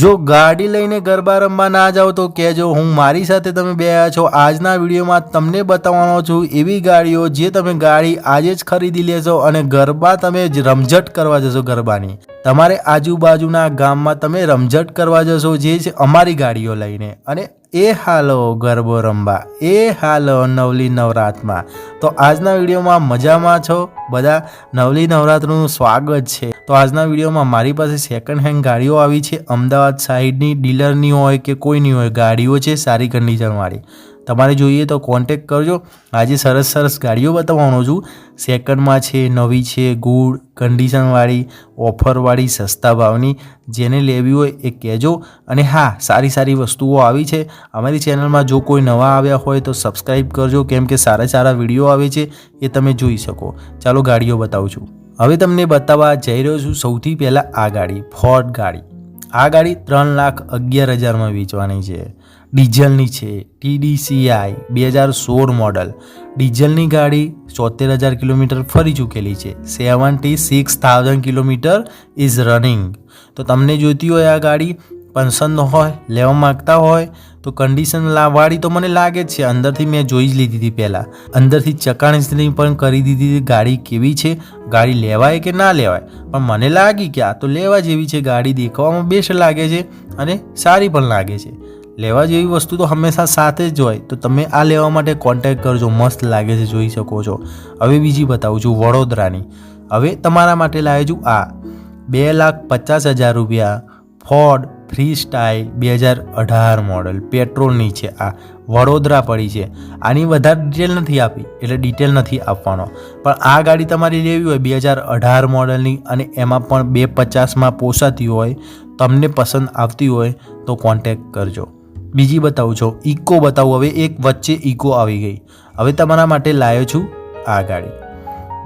જો ગાડી લઈને ગરબા રમવા ના જાઓ તો કહેજો, હું મારી સાથે તમે બે છો. આજના વિડીયોમાં તમને બતાવવાનો છું એવી ગાડીઓ જે તમે ગાડી આજે જ ખરીદી લેશો અને ગરબા તમે જ રમઝટ કરવા જશો ગરબાની. તમારે આજુબાજુના ગામમાં તમે રમઝટ કરવા જશો, જે છે અમારી ગાડીઓ લઈને. અને એ હાલો ગરબો રમવા, એ હાલો નવલી નવરાતમાં તો આજના વિડીયોમાં મજામાં છો? બધા નવલી નવરાત્રનું સ્વાગત છે. તો આજના વિડીયોમાં મારી પાસે સેકન્ડ હેન્ડ ગાડીઓ આવી છે. અમદાવાદ સાઈડની ડીલરની હોય કે કોઈની હોય, ગાડીઓ છે સારી કન્ડિશનવાળી તમારે જોઈએ તો કોન્ટેક કરજો. આજે સરસ સરસ ગાડીઓ બતાવવાનો છું. સેકન્ડમાં છે, નવી છે ગુડ કન્ડિશનવાળી ઓફરવાળી સસ્તા ભાવની. જેને લેવી હોય એ કહેજો. અને હા, સારી સારી વસ્તુઓ આવી છે. અમારી ચેનલમાં જો કોઈ નવા આવ્યા હોય તો સબસ્ક્રાઈબ કરજો. કેમ કે સારા સારા વીડિયો આવે છે એ તમે જોઈ શકો. ચાલો ગાડીઓ બતાવું છું. હવે તમને બતાવવા જઈ રહ્યો છું સૌથી પહેલાં આ ગાડી ફોર્ડ ગાડી. આ ગાડી ત્રણ લાખ અગિયાર હજારમાં વેચવાની છે. ડીઝલની છે. ટીડીસીઆઈ બે હજાર સોળ મોડલ. ડીઝલની ગાડી ચોતેર હજાર કિલોમીટર ફરી ચૂકેલી છે. Seventy six thousand kilometre is running. તો તમને જોઈતી હોય આ ગાડી, પસંદ હોય, લેવા માગતા હોય, તો કન્ડિશન વાળી તો મને લાગે જ છે. અંદરથી મેં જોઈ જ લીધી હતી પહેલાં. અંદરથી ચકાસણી પણ કરી દીધી ગાડી કેવી છે, ગાડી લેવાય કે ના લેવાય. પણ મને લાગી કે આ તો લેવા જેવી છે. ગાડી દેખાવામાં બેસ્ટ લાગે છે અને સારી પણ લાગે છે. લેવા જેવી વસ્તુ તો હંમેશા સાથે જ હોય, તો તમે આ લેવા માટે કોન્ટેક્ટ કરજો, મસ્ત લાગે છે, જોઈ શકો છો. હવે બીજી બતાવું છું, વડોદરાની. હવે તમારા માટે લાવ્યો છું આ. બે લાખ પચાસ હજાર રૂપિયા ફોર્ડ ફ્રી સ્ટાઇલ બે હજાર અઢાર મોડલ પેટ્રોલની છે આ. વડોદરા પડી છે. આની વધારે ડિટેલ નથી આપી, એટલે ડિટેલ નથી આપવાનો. પણ આ ગાડી તમારી લેવી હોય બે હજાર અઢાર મોડલની અને એમાં પણ બે પચાસમાં પોસાતી હોય, તમને પસંદ આવતી હોય, તો કોન્ટેક્ટ કરજો. બીજી બતાવું છો ઇકો બતાવું, હવે એક વચ્ચે ઇકો આવી ગઈ. હવે તમારા માટે લાવ્યો છું આ ગાડી.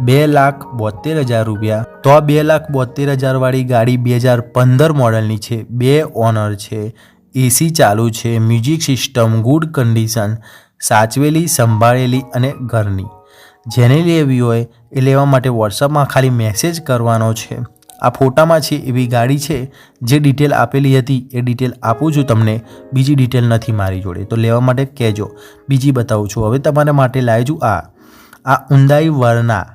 બે લાખ બોતેર હજાર રૂપિયા. તો આ બે લાખ બોતેર હજારવાળી ગાડી બે હજાર પંદર મોડલની છે. બે ઓનર છે. એસી ચાલુ છે. મ્યુઝિક સિસ્ટમ, ગુડ કન્ડિશન, સાચવેલી, સંભાળેલી અને ઘરની. જેને લેવી હોય એ લેવા માટે વોટ્સઅપમાં ખાલી મેસેજ કરવાનો છે. આ ફોટામાં છે એવી ગાડી છે જે ડિટેલ આપેલી હતી. એ ડિટેલ આપું છું તમને. બીજી ડિટેલ નથી મારી જોડે. તો લેવા માટે કહેજો. બીજી બતાવું છું. હવે તમારા માટે લાવી છું આ. આ ઊંડાઈ વરના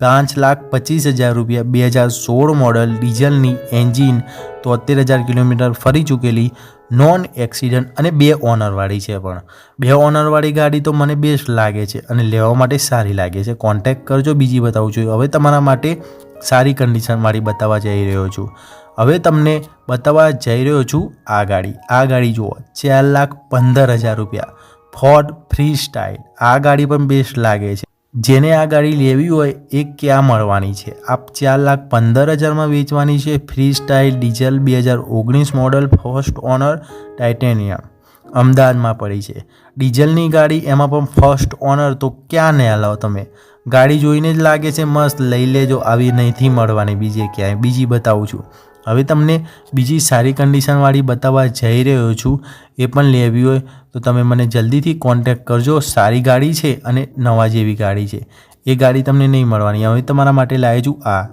પાંચ લાખ પચીસ હજાર રૂપિયા બે હજાર સોળ મોડલ ડીઝલની એન્જિન તોતેર હજાર કિલોમીટર ફરી ચૂકેલી. નોન એક્સિડન્ટ અને બે ઓનરવાળી છે પણ. બે ઓનરવાળી ગાડી તો મને બેસ્ટ લાગે છે અને લેવા માટે સારી લાગે છે. કોન્ટેક્ટ કરજો. બીજી બતાવું છું. હવે તમારા માટે સારી કન્ડિશનવાળી બતાવવા જઈ રહ્યો છું. હવે તમને બતાવવા જઈ રહ્યો છું આ ગાડી. આ ગાડી જુઓ, ચાર લાખ પંદર હજાર રૂપિયા. ફોર્ડ ફ્રી સ્ટાઇલ આ ગાડી પણ બેસ્ટ લાગે છે. જેને આ ગાડી લેવી હોય એ ક્યાં મળવાની છે? આ ચાર લાખ પંદર હજારમાં વેચવાની છે ફ્રી સ્ટાઇલ ડીઝલ બે હજાર ઓગણીસ મોડલ ફર્સ્ટ ઓનર ટાઇટેનિયમ અમદાવાદમાં પડી છે. ડીઝલની ગાડી એમાં પણ ફર્સ્ટ ઓનર તો ક્યાં ને લાવો તમે? ગાડી જોઈને જ લાગે છે, મસ્ત, લઈ લેજો, આવી નહીંથી મળવાની, બીજે ક્યાંય, બીજી બતાવું છું. હવે તમને બીજી સારી કન્ડિશનવાળી બતાવવા જઈ રહ્યો છું, એ પણ લેવી હોય, તો તમે મને જલ્દીથી કોન્ટેક્ટ કરજો, સારી ગાડી છે અને નવા જેવી ગાડી છે. એ ગાડી તમને નહીં મળવાની. હવે તમારા માટે લાવી છું આ.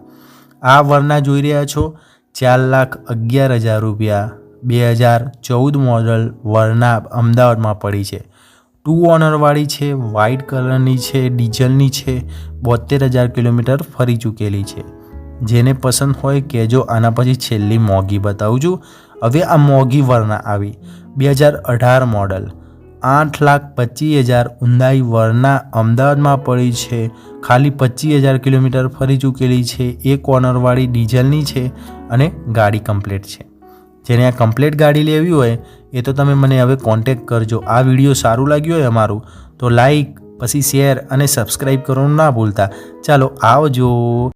આ વરના જોઈ રહ્યા છો, ચાર લાખ અગિયાર હજાર રૂપિયા, બે હજાર ચૌદ મોડલ વરના અમદાવાદમાં પડી છે. ટુ ઓનરવાળી છે વ્હાઇટ કલરની છે, ડીઝલની છે બોતેર હજાર કિલોમીટર ફરી ચૂકેલી છે. જેને પસંદ હોય કહેજો, આના પછી છેલ્લી મોંઘી બતાવું છું. હવે આ મોંઘી વરના આવી. બે હજાર અઢાર મોડલ. આઠ લાખ પચીસ હજાર ઊંડાઈ વરના અમદાવાદમાં પડી છે. ખાલી પચીસ હજાર કિલોમીટર ફરી ચૂકેલી છે. એક ઓનરવાળી ડીઝલની છે અને ગાડી કમ્પ્લેટ છે. જેને આ કમ્પ્લેટ ગાડી લેવી હોય એ તો તમે મને હવે કોન્ટેક્ટ કરજો. આ વીડિયો સારું લાગ્યું હોય અમારું, તો લાઈક પછી શેર અને સબસ્ક્રાઈબ કરવાનું ના ભૂલતા. ચાલો આવજો.